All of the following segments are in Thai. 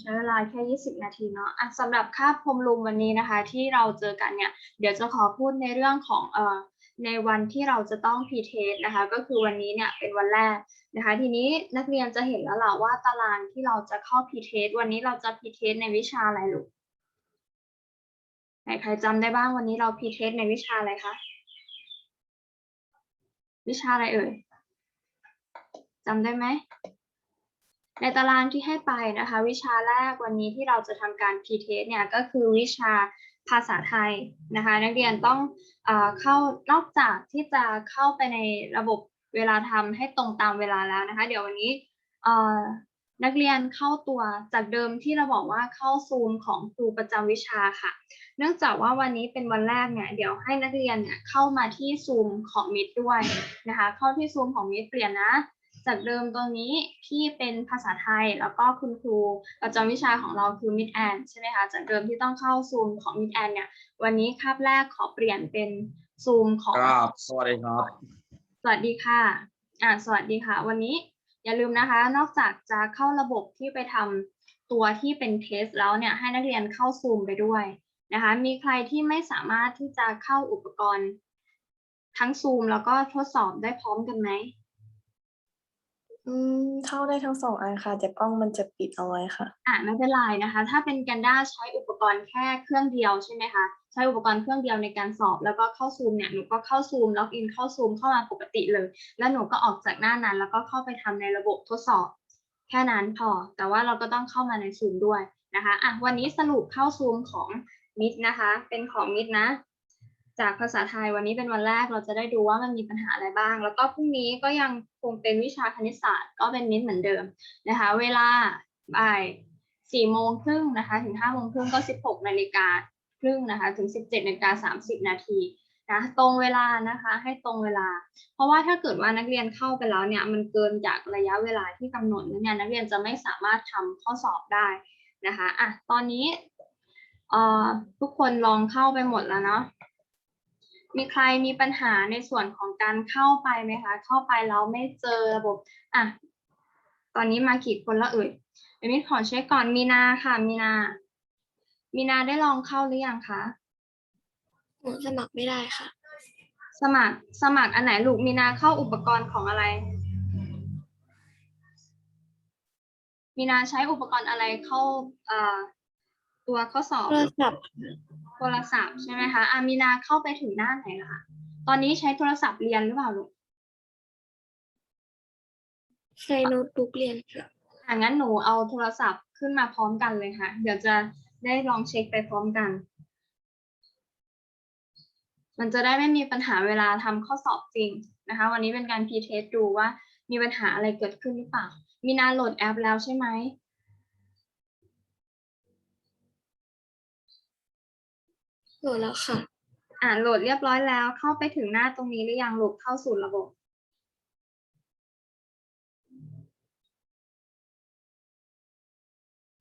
ใช้เวลาแค่ 20 นาทีเนาะอะสำหรับค่าพรมรูมวันนี้นะคะ ที่เราเจอกันเนี่ย เดี๋ยวจะขอพูดในเรื่องของเอ่อในวันที่เราจะต้องพีเทสนะคะ ก็คือวันนี้เนี่ยเป็นวันแรกนะคะ ทีนี้นักเรียนจะเห็นแล้วล่ะว่าตารางที่เราจะเข้าพีเทสวันนี้เราจะพีเทสในวิชาอะไรลูกไหนใครจำได้บ้างวันนี้เราพีเทสในวิชาอะไรคะวิชาอะไรเอ่ยจำได้ไหม ในตารางที่ให้ไปนะคะ วิชาแรกวันนี้ที่เราจะทำการพีเทสเนี่ยก็คือวิชาภาษาไทยนะคะ นักเรียนต้องเอเข้านอกจากที่จะเข้าไปในระบบเวลาทำให้ตรงตามเวลาแล้วนะคะ เดี๋ยววันนี้นักเรียนเข้าตัวจากเดิมที่เราบอกว่าเข้าซูมของครูประจำวิชาค่ะ เนื่องจากว่าวันนี้เป็นวันแรกเนี่ยเดี๋ยวให้นักเรียนเนี่ยเข้ามาที่ซูมของมิดด้วยนะคะ เข้าที่ซูมของมิดเปลี่ยนนะ จากเดิมตรงนี้ที่เป็นภาษาไทยแล้วก็คุณครูประจำวิชาของเราคือมิดแอนใช่ไหมคะจากเดิมที่ต้องเข้าซูมของมิดแอนเนี่ย วันนี้คาบแรกขอเปลี่ยนเป็นซูมของครับสวัสดีครับ สวัสดีค่ะอ่าสวัสดีค่ะ วันนี้อย่าลืมนะคะ นอกจากจะเข้าระบบที่ไปทำตัวที่เป็นเทสแล้วเนี่ยให้นักเรียนเข้าซูมไปด้วยนะคะ มีใครที่ไม่สามารถที่จะเข้าอุปกรณ์ ทั้งซูมแล้วก็ทดสอบได้พร้อมกันไหม อืม เข้าได้ทั้งสองอันค่ะ แต่กล้องมันจะปิดเอาไว้ค่ะ อ่าไม่เป็นไรนะคะ ถ้าเป็นกันด้าใช้อุปกรณ์แค่เครื่องเดียวใช่ไหมคะใช้อุปกรณ์เครื่องเดียวในการสอบ แล้วก็เข้าซูมเนี่ยหนูก็เข้าซูมล็อกอินเข้าซูมเข้ามาปกติเลย แล้วหนูก็ออกจากหน้านั้น แล้วก็เข้าไปทำในระบบทดสอบ แค่นั้นพอ แต่ว่าเราก็ต้องเข้ามาในซูมด้วยนะคะอะวันนี้สรุปเข้าซูมของมิดนะคะ เป็นของมิดนะ จากภาษาไทยวันนี้เป็นวันแรกเราจะได้ดูว่ามันมีปัญหาอะไรบ้าง แล้วก็พรุ่งนี้ก็ยังคงเป็นวิชาคณิตศาสตร์ก็เป็นมิดเหมือนเดิมนะคะ เวลาบ่ายสี่โมงครึ่งนะคะถึงห้าโมงครึ่งก็สิบหกนาฬิกาครึ่งนะคะถึงสิบเจ็ดนาฬิกาสามสิบนาทีนะตรงเวลานะคะให้ตรงเวลา เพราะว่าถ้าเกิดว่านักเรียนเข้าไปแล้วเนี่ยมันเกินจากระยะเวลาที่กำหนดเนี่ยนักเรียนจะไม่สามารถทำข้อสอบได้นะคะอะตอนนี้เอ่อทุกคนลองเข้าไปหมดแล้วเนาะ มีใครมีปัญหาในส่วนของการเข้าไปไหมคะ เข้าไปแล้วไม่เจอระบบอะตอนนี้มากี่คนแล้วเอ่ยเดี๋ยวนี้ขอเช็คก่อนมีนาค่ะ มีนา มีนาได้ลองเข้าหรือยังคะหนูสมัครไม่ได้ค่ะ สมัครสมัครอันไหนลูกมีนาเข้าอุปกรณ์ของอะไร มีนาใช้อุปกรณ์อะไรเข้าเอ่อตัวข้อสอบโทรศัพท์โท รศัพท์ใช่ไหมคะอามีนาเข้าไปถึงหน้าไหนล่ะคะตอนนี้ใช้โทรศัพท์เรียนหรือเปล่าลูกใช้โน้ตบุ๊กเรียนค่ะอะงั้นหนูเอาโทรศัพท์ขึ้นมาพร้อมกันเลยค่ะ เดี๋ยวจะได้ลองเช็คไปพร้อมกัน มันจะได้ไม่มีปัญหาเวลาทำข้อสอบจริงนะคะ วันนี้เป็นการพีเทสดูว่ามีปัญหาอะไรเกิดขึ้นหรือเปล่า มีนาโหลดแอปแล้วใช่ไหม โหลดแล้วค่ะ อ่าโหลดเรียบร้อยแล้ว เข้าไปถึงหน้าตรงนี้หรือยังลูกเข้าสู่ระบบ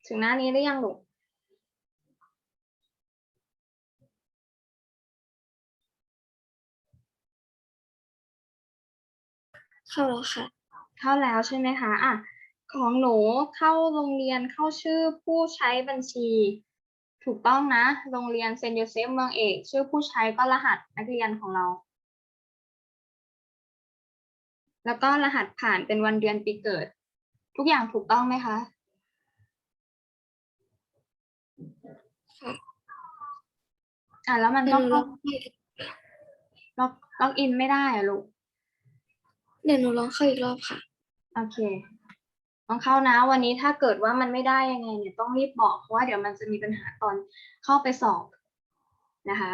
ถึงหน้านี้หรือยังลูกเข้าแล้วค่ะ เข้าแล้วใช่ไหมคะอะของหนูเข้าโรงเรียนเข้าชื่อผู้ใช้บัญชี ถูกต้องนะ โรงเรียนเซนต์โยเซฟเมืองเอก ชื่อผู้ใช้ก็รหัสนักเรียนของเรา แล้วก็รหัสผ่านเป็นวันเดือนปีเกิด ทุกอย่างถูกต้องไหมคะค่ะอะแล้วมันเดี๋ยต้วองหนูลเข้าองล็อกล็อกอินไม่ได้อะลูก เดี๋ยวหนูลองเข้าอีกรอบค่ะ โอเค ต้องเข้านะวันนี้ถ้าเกิดว่ามันไม่ได้ยังไงเนี่ยต้องรีบบอกเพราะว่าเดี๋ยวมันจะมีปัญหาตอนเข้าไปสอบนะคะ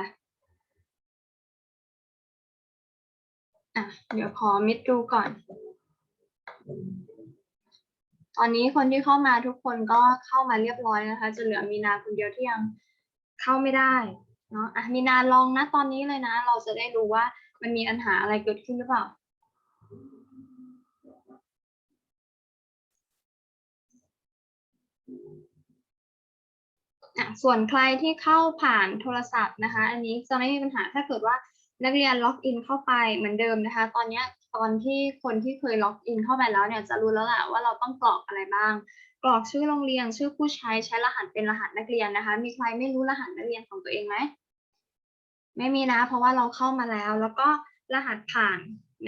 อะเดี๋ยวขอมิดดูก่อน ตอนนี้คนที่เข้ามาทุกคนก็เข้ามาเรียบร้อยนะคะ จะเหลือมีนาคนเดียวที่ยังเข้าไม่ได้เนาะอะมีนาลองนะตอนนี้เลยนะ เราจะได้รู้ว่ามันมีปัญหาอะไรเกิดขึ้นหรือเปล่า ส่วนใครที่เข้าผ่านโทรศัพท์นะคะ อันนี้จะไม่มีปัญหาถ้าเกิดว่านักเรียนล็อกอินเข้าไปเหมือนเดิมนะคะ ตอนนี้ตอนที่คนที่เคยล็อกอินเข้าไปแล้วเนี่ยจะรู้แล้วแหละว่าเราต้องกรอกอะไรบ้าง กรอกชื่อโรงเรียนชื่อผู้ใช้ใช้รหัสเป็นรหัสนักเรียนนะคะ มีใครไม่รู้รหัสนักเรียนของตัวเองไหมไม่มีนะ เพราะว่าเราเข้ามาแล้ว แล้วก็รหัสผ่าน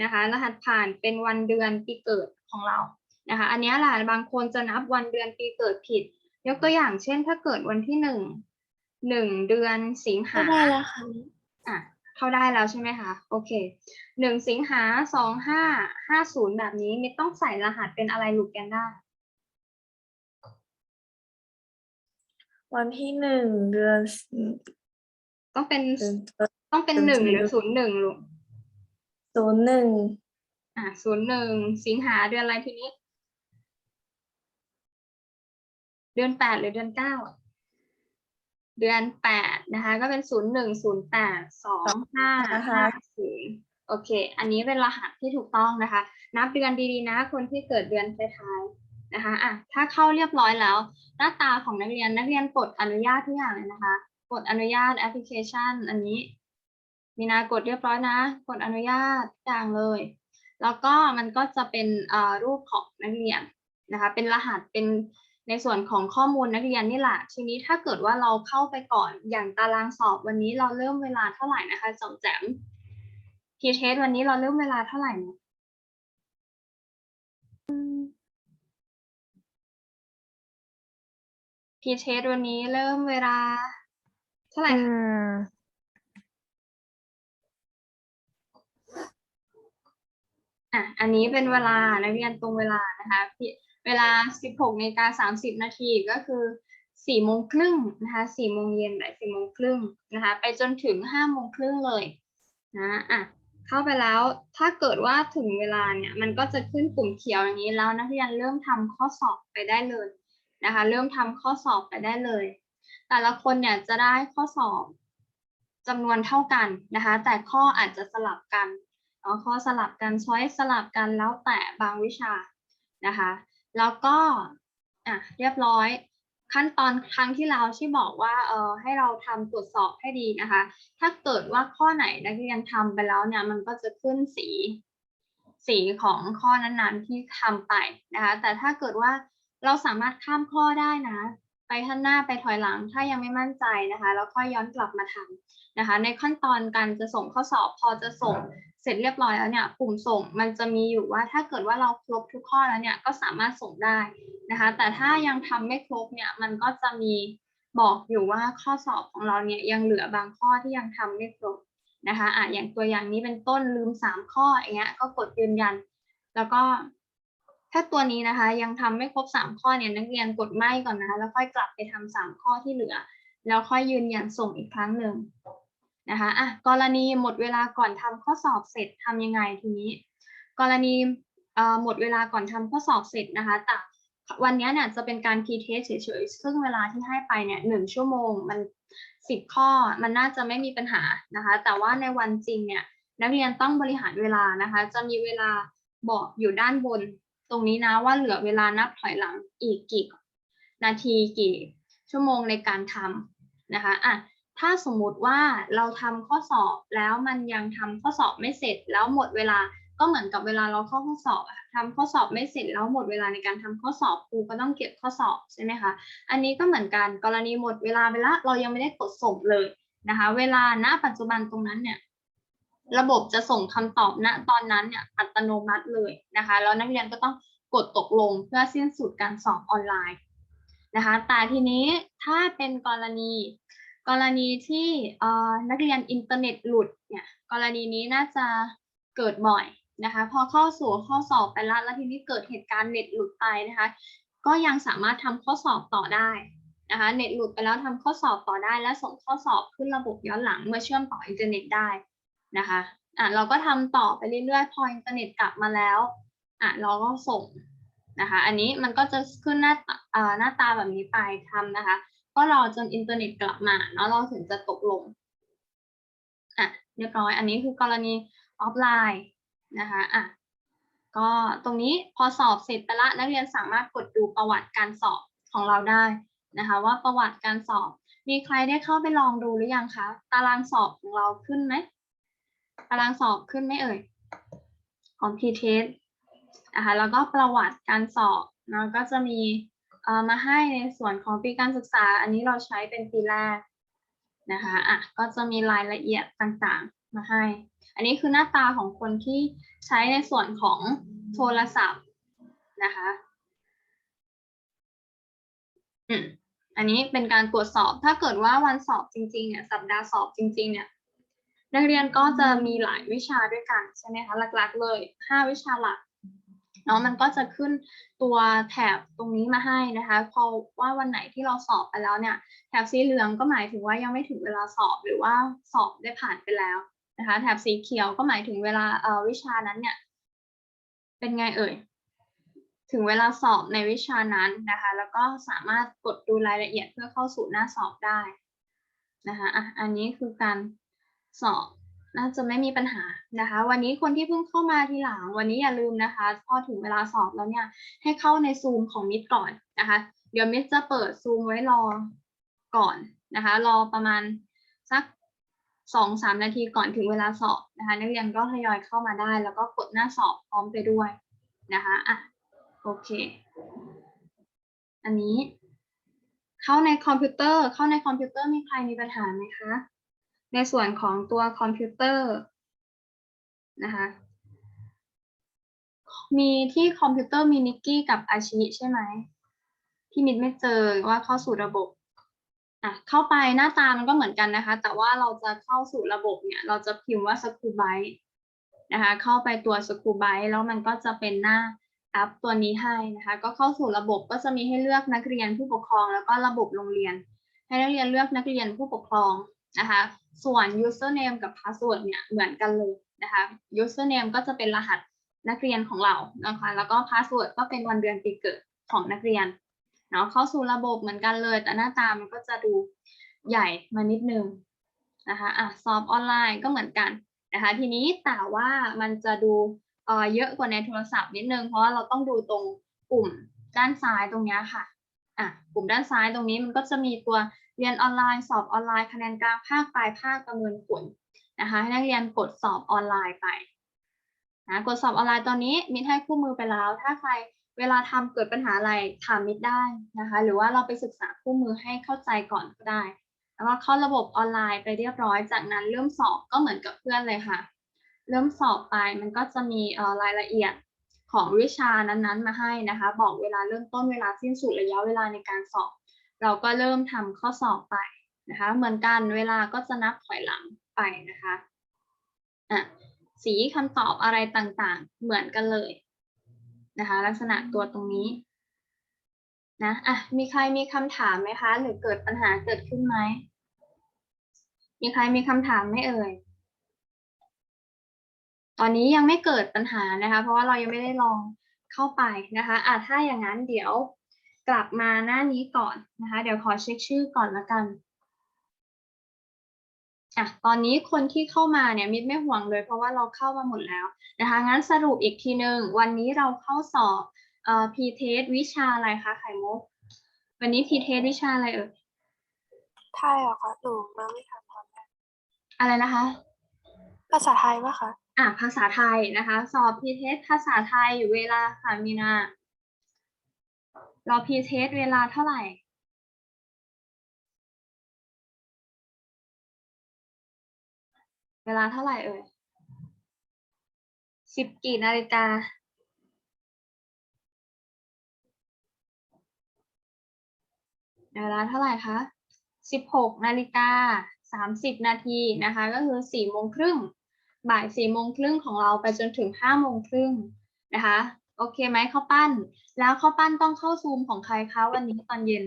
นะคะ รหัสผ่านเป็นวันเดือนปีเกิดของเรานะคะ อันนี้แหละบางคนจะนับวันเดือนปีเกิดผิด ยกตัวอย่างเช่น ถ้าเกิดวันที่หนึ่งหนึ่งเดือนสิงหาเข้าได้แล้วค่ะอะเข้าได้แล้วใช่ไหมคะโอเคหนึ่งสิงหาสองห้าห้าศูนย์แบบนี้ไม่ต้องใส่รหัสเป็นอะไรลูกแกนได้วันที่หนึ่งเดือน ต้องเป็นเดือนต้องเป็นเดือนหนึ่งหรือเดือนศูนย์หนึ่งลูกศูนย์หนึ่งอะศูนย์หนึ่งสิงหาเดือนอะไรทีนี้ เดือนแปดหรือเดือนเก้าเดือนแปดนะคะก็เป็นศูนย์หนึ่งศูนย์แปดสองห้าห้าศูนย์โอเค อันนี้เป็นรหัสที่ถูกต้องนะคะ นับเดือนดีๆนะ คนที่เกิดเดือนท้ายๆนะคะอะถ้าเข้าเรียบร้อยแล้ว หน้าตาของนักเรียนนักเรียนกดอนุญาตทุกอย่างเลยนะคะกดอนุญาตแอปพลิเคชัน อันนี้ มีนากดเรียบร้อยนะ กดอนุญาตทุกอย่างเลย แล้วก็มันก็จะเป็นเอ่อรูปของนักเรียนนะคะ เป็นรหัสเป็น ในส่วนของข้อมูลนักเรียนนี่แหละทีนี้ถ้าเกิดว่าเราเข้าไปก่อนอย่างตารางสอบวันนี้เราเริ่มเวลาเท่าไหร่นะคะจอมแจมพีเทสวันนี้เราเริ่มเวลาเท่าไหร่นะพีเทสวันนี้เริ่มเวลาเท่าไหร่คะอะ อันนี้เป็นเวลานักเรียนตรงเวลานะคะพี่ เวลา 16นาฬิกา30 นาทีก็คือ 4 โมงครึ่งนะคะ4โมงเย็นไป4โมงครึ่งนะคะไปจนถึง 5 โมงครึ่งเลยนะอะเข้าไปแล้วถ้าเกิดว่าถึงเวลาเนี่ยมันก็จะขึ้นปุ่มเขียวอย่างนี้แล้วนักเรียนเริ่มทำข้อสอบไปได้เลยนะคะเริ่มทำข้อสอบไปได้เลย แต่ละคนเนี่ยจะได้ข้อสอบจำนวนเท่ากันนะคะแต่ข้ออาจจะสลับกันข้อสลับกันช้อยสลับกันแล้วแต่บางวิชานะคะ แล้วก็อะเรียบร้อย ขั้นตอนครั้งที่แล้วที่บอกว่าเออให้เราทำตรวจสอบให้ดีนะคะ ถ้าเกิดว่าข้อไหนนักเรียนทำไปแล้วเนี่ยมันก็จะขึ้นสีสีของข้อนั้นๆที่ทำไปนะคะ แต่ถ้าเกิดว่าเราสามารถข้ามข้อได้นะ ไปข้างหน้าไปถอยหลังถ้ายังไม่มั่นใจนะคะ แล้วค่อยย้อนกลับมาทำนะคะ ในขั้นตอนการจะส่งข้อสอบพอจะส่ง เสร็จเรียบร้อยแล้วเนี่ยปุ่มส่งมันจะมีอยู่ว่าถ้าเกิดว่าเราครบทุกข้อแล้วเนี่ยก็สามารถส่งได้นะคะ แต่ถ้ายังทำไม่ครบเนี่ยมันก็จะมีบอกอยู่ว่าข้อสอบของเราเนี่ยยังเหลือบางข้อที่ยังทำไม่ครบนะคะอะอย่างตัวอย่างนี้เป็นต้นลืมสามข้ออย่างเงี้ยก็กดยืนยัน แล้วก็ ถ้าตัวนี้นะคะ ยังทำไม่ครบสามข้อเนี่ยนักเรียนกดไม่ก่อนนะคะแล้วค่อยกลับไปทำสามข้อที่เหลือ แล้วค่อยยืนยันส่งอีกครั้งหนึ่ง นะคะอะกรณีหมดเวลาก่อนทำข้อสอบเสร็จทำยังไงทีนี้ กรณีหมดเวลาก่อนทำข้อสอบเสร็จนะคะแต่วันนี้เนี่ยจะเป็นการ p-test เฉยๆ ซึ่งเวลาที่ให้ไปเนี่ยหนึ่งชั่วโมงมันสิบข้อมันน่าจะไม่มีปัญหานะคะ แต่ว่าในวันจริงเนี่ยนักเรียนต้องบริหารเวลานะคะ จะมีเวลาบอกอยู่ด้านบน ตรงนี้นะว่าเหลือเวลานับถอยหลังอีกกี่นาทีกี่ชั่วโมงในการทำนะคะอะ ถ้าสมมุติว่าเราทำข้อสอบแล้วมันยังทำข้อสอบไม่เสร็จ แล้วหมดเวลาก็เหมือนกับเวลาเราเข้าข้อสอบอะค่ะทำข้อสอบไม่เสร็จแล้วหมดเวลาในการทำข้อสอบครูก็ต้องเก็บข้อสอบใช่ไหมคะอันนี้ก็เหมือนกันกรณีหมดเวลาไปล้วเรายังไม่ได้กดส่งเลยนะคะ เวลาณปัจจุบันตรงนั้นเนี่ยระบบจะส่งคำตอบณตอนนั้นเนี่ยอัตโนมัติเลยนะคะแล้วนักเรียนก็ต้องกดตกลงเพื่อสิ้นสุดการสอบออนไลน์นะคะแต่ทีนี้ถ้าเป็นกรณี กรณีที่นักเรียนอินเทอร์เน็ตหลุดเนี่ยกรณีนี้น่าจะเกิดบ่อยนะคะพอเข้าสู่ข้อสอบไปแล้วแล้วทีนี้เกิดเหตุการณ์เน็ตหลุดไปนะคะ ก็ยังสามารถทำข้อสอบต่อได้นะคะเน็ตหลุดไปแล้วทำข้อสอบต่อได้ และส่งข้อสอบขึ้นระบบย้อนหลังเมื่อเชื่อมต่ออินเทอร์เน็ตได้นะคะอะเราก็ทำต่อไปเรื่อยๆ พออินเทอร์เน็ตกลับมาแล้วอะเราก็ส่งนะคะ อันนี้มันก็จะขึ้นหน้าอ่อหน้าตาแบบนี้ไปทำนะคะ ก็รอจนอินเทอร์เน็ตกลับมาเนาะเราถึงจะตกลงอะเรียบร้อยอันนี้คือกรณีออฟไลน์นะคะอะก็ตรงนี้พอสอบเสร็จไปละนักเรียนสามารถกดดูประวัติการสอบของเราได้นะคะ ว่าประวัติการสอบ มีใครได้เข้าไปลองดูหรือยังคะตารางสอบของเราขึ้นไหมตารางสอบขึ้นไหมเอ่ยของ p t e s t นะคะแล้วก็ประวัติการสอบเนาะก็จะมี มาให้ในส่วนของปีการศึกษา อันนี้เราใช้เป็นปีแรกนะคะอะก็จะมีรายละเอียดต่างๆมาให้ อันนี้คือหน้าตาของคนที่ใช้ในส่วนของโทรศัพท์นะคะอืมอันนี้เป็นการตรวจสอบถ้าเกิดว่าวันสอบจริงๆเนี่ยสัปดาห์สอบจริงๆเนี่ยนักเรียนก็จะมีหลายวิชาด้วยกันใช่ไหมคะหลักๆเลยห้าวิชาหลัก เนาะมันก็จะขึ้นตัวแถบตรงนี้มาให้นะคะพอว่าวันไหนที่เราสอบไปแล้วเนี่ยแถบสีเหลืองก็หมายถึงว่ายังไม่ถึงเวลาสอบหรือว่าสอบได้ผ่านไปแล้วนะคะแถบสีเขียวก็หมายถึงเวลาเอ่อวิชานั้นเนี่ยเป็นไงเอ่ยถึงเวลาสอบในวิชานั้นนะคะ แล้วก็สามารถกดดูรายละเอียดเพื่อเข้าสู่หน้าสอบได้นะคะอะอันนี้คือการสอบ น่าจะไม่มีปัญหานะคะ วันนี้คนที่เพิ่งเข้ามาทีหลัง วันนี้อย่าลืมนะคะ พอถึงเวลาสอบแล้วเนี่ย ให้เข้าในซูมของมิดก่อนนะคะ เดี๋ยวมิดจะเปิดซูมไว้รอก่อนนะคะ รอประมาณสักสองสามนาทีก่อนถึงเวลาสอบนะคะ นักเรียนก็ทยอยเข้ามาได้ แล้วก็กดหน้าสอบพร้อมไปด้วยนะคะอะโอเค อันนี้ เข้าในคอมพิวเตอร์ เข้าในคอมพิวเตอร์มีใครมีปัญหาไหมคะ ในส่วนของตัวคอมพิวเตอร์นะคะมีที่คอมพิวเตอร์มีนิกกี้กับอาชิใช่ไหมที่มิดไม่เจอว่าเข้าสู่ระบบอะเข้าไปหน้าตามันก็เหมือนกันนะคะ แต่ว่าเราจะเข้าสู่ระบบเนี่ย เราจะพิมพ์ว่า s c ู b ไบ t e นะคะเข้าไปตัว s c ู b ไบ t e แล้วมันก็จะเป็นหน้าแอปตัวนี้ให้นะคะ ก็เข้าสู่ระบบก็จะมีให้เลือกนักเรียนผู้ปกครอง แล้วก็ระบบโรงเรียน ให้นักเรียนเลือกนักเรียนผู้ปกครองนะคะ ส่วน username กับ password เนี่ยเหมือนกันเลยนะคะ username ก็จะเป็นรหัสนักเรียนของเรานะคะ แล้วก็ password ก็เป็นวันเดือนปีเกิดของนักเรียนเนาะเข้าสู่ระบบเหมือนกันเลย แต่หน้าตามันก็จะดูใหญ่มานิดนึงนะคะอะสอบออนไลน์ก็เหมือนกันนะคะ ทีนี้แต่ว่ามันจะดูเอ่อเยอะกว่าในโทรศัพท์นิดนึง เพราะว่าเราต้องดูตรงปุ่มด้านซ้ายตรงเนี้ยค่ะอะปุ่มด้านซ้ายตรงนี้มันก็จะมีตัว เรียนออนไลน์สอบออนไลน์คะแนนกลางภาคปลายภาคประเมินผลนะคะให้นักเรียนกดสอบออนไลน์ไปนะกดสอบออนไลน์ตอนนี้มิดให้คู่มือไปแล้ว ถ้าใครเวลาทำเกิดปัญหาอะไรถามมิดได้นะคะ หรือว่าเราไปศึกษาคู่มือให้เข้าใจก่อนก็ได้แล้วก็เข้าระบบออนไลน์ไปเรียบร้อย จากนั้นเริ่มสอบก็เหมือนกับเพื่อนเลยค่ะ เริ่มสอบไปมันก็จะมีรายละเอียดของวิชานั้นๆ มาให้นะคะ บอกเวลาเริ่มต้นเวลาสิ้นสุดระยะเวลาในการสอบ เราก็เริ่มทำข้อสอบไปนะคะ เหมือนกันเวลาก็จะนับถอยหลังไปนะคะอะสีคำตอบอะไรต่างๆ เหมือนกันเลยนะคะ ลักษณะตัวตรงนี้นะอะมีใครมีคำถามไหมคะ หรือเกิดปัญหาเกิดขึ้นไหมมีใครมีคำถามไหมเอ่ยตอนนี้ยังไม่เกิดปัญหานะคะ เพราะว่าเรายังไม่ได้ลองเข้าไปนะคะอะถ้าอย่างนั้นเดี๋ยว กลับมาหน้านี้ก่อนนะคะ เดี๋ยวขอเช็คชื่อก่อนละกันอะตอนนี้คนที่เข้ามาเนี่ยมิดไม่ห่วงเลย เพราะว่าเราเข้ามาหมดแล้วนะคะ งั้นสรุปอีกทีหนึ่งวันนี้เราเข้าสอบเอ่อพีเทสวิชาอะไรคะไข่มุกวันนี้พีเทสวิชาอะไรเอ่ยไทยเหรอคะหนูมาไม่ทันตอนแรกอะไรนะคะ ภาษาไทยปะคะอะภาษาไทยนะคะ สอบพีเทสภาษาไทยเวลาค่ะมีนา เราพีเทสเวลาเท่าไหร่เวลาเท่าไหร่เอ่ยสิบกี่นาฬิกา เวลาเท่าไหร่คะสิบหกนาฬิกาสามสิบนาทีนะคะ ก็คือสี่โมงครึ่ง บ่ายสี่โมงครึ่งของเราไปจนถึงห้าโมงครึ่งนะคะ โอเคไหมข้าวปั้น แล้วข้าวปั้นต้องเข้าซูมของใครคะวันนี้ตอนเย็น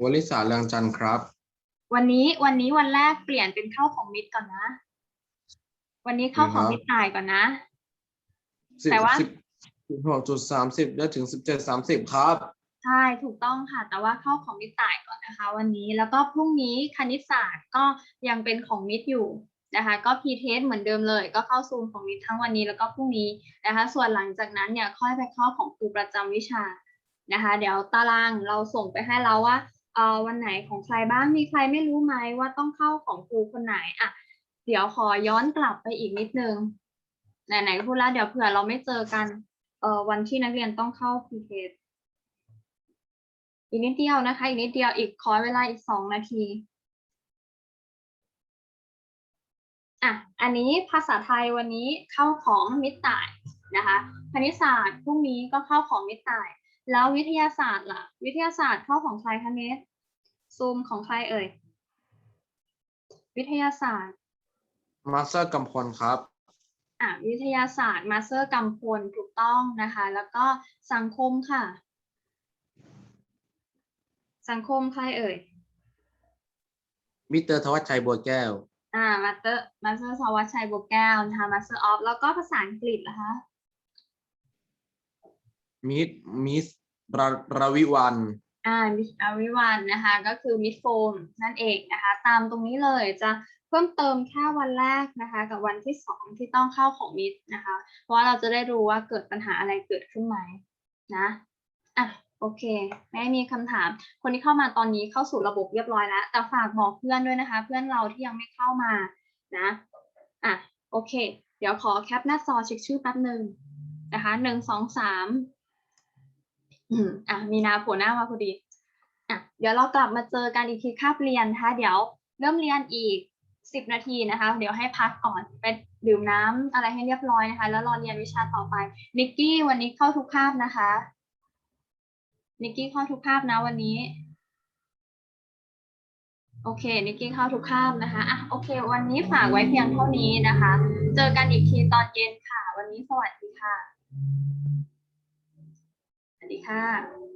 วลิสาเรืองจันทร์ครับ วันนี้วันนี้วันแรกเปลี่ยนเป็นเข้าของมิดก่อนนะ วันนี้เข้าของครับมิดตายก่อนนะ สิบแต่ว่า สิบสิบหกจุดสามสิบได้ถึงสิบเจ็ดสามสิบครับ ใช่ถูกต้องค่ะ แต่ว่าเข้าของมิดตายก่อนนะคะ วันนี้แล้วก็พรุ่งนี้คณิตศาสตร์ก็ยังเป็นของมิดอยู่ นะคะก็พีเทสเหมือนเดิมเลย ก็เข้าซูมของมิดทั้งวันนี้แล้วก็พรุ่งนี้นะคะส่วนหลังจากนั้นเนี่ยค่อยไปเข้าของครูประจำวิชานะคะ เดี๋ยวตารางเราส่งไปให้เราว่าเออวันไหนของใครบ้างมีใครไม่รู้ไหมว่าต้องเข้าของครูคนไหนอะเดี๋ยวขอย้อนกลับไปอีกนิดนึงไหนๆก็พูดแล้วเดี๋ยวเผื่อเราไม่เจอกันเออวันที่นักเรียนต้องเข้าพีเทสอีกนิดเดียวนะคะ อีกนิดเดียวอีกขอเวลาอีกสองนาที อะอันนี้ภาษาไทยวันนี้เข้าของมิตรต่ายนะคะคณิตศาสตร์พรุ่งนี้ก็เข้าของมิตรต่าย แล้ววิทยาศาสตร์ล่ะ วิทยาศาสตร์เข้าของใครคะเนสซูมของใครเอ่ย วิทยาศาสตร์มาสเตอร์กำพลครับอะวิทยาศาสตร์มาสเตอร์กำพลถูกต้องนะคะ แล้วก็สังคมค่ะ สังคมใครเอ่ยมิสเตอร์ธวัชชัยบัวแก้ว อ่ามาสเตอร์มาสเตอร์สวัสดิ์ชัยบุกแก้วนะคะมาสเตอร์ออฟแล้วก็ภาษาอังกฤษนะคะมิสมิสระระวิวันอ่ามิสอาวิวันนะคะ ก็คือมิสโฟมนั่นเองนะคะ ตามตรงนี้เลยจะเพิ่มเติมแค่วันแรกนะคะ กับวันที่สองที่ต้องเข้าของมิสนะคะ เพราะว่าเราจะได้รู้ว่าเกิดปัญหาอะไรเกิดขึ้นไหมนะอะ โอเค ไม่มีคำถาม คนที่เข้ามาตอนนี้เข้าสู่ระบบเรียบร้อยแล้ว แต่ฝากบอกเพื่อนด้วยนะคะ เพื่อนเราที่ยังไม่เข้ามานะ อะ โอเค เดี๋ยวขอแคปหน้าจอเช็คชื่อแป๊บหนึ่งนะคะหนึ่งสองสามอืมอะ มีนาโผล่หน้ามาพอดี อะ เดี๋ยวเรากลับมาเจอกันอีกทีคาบเรียนนะคะ เดี๋ยวเริ่มเรียนอีกสิบนาทีนะคะ เดี๋ยวให้พักก่อนไปดื่มน้ำอะไรให้เรียบร้อยนะคะ แล้วรอเรียนวิชาต่อไปนิกกี้วันนี้เข้าทุกคาบนะคะ นิกกี้เข้าทุกภาพนะวันนี้ โอเค นิกกี้เข้าทุกภาพนะคะอะโอเค วันนี้ฝากไว้เพียงเท่านี้นะคะ เจอกันอีกทีตอนเย็นค่ะ วันนี้สวัสดีค่ะ สวัสดีค่ะ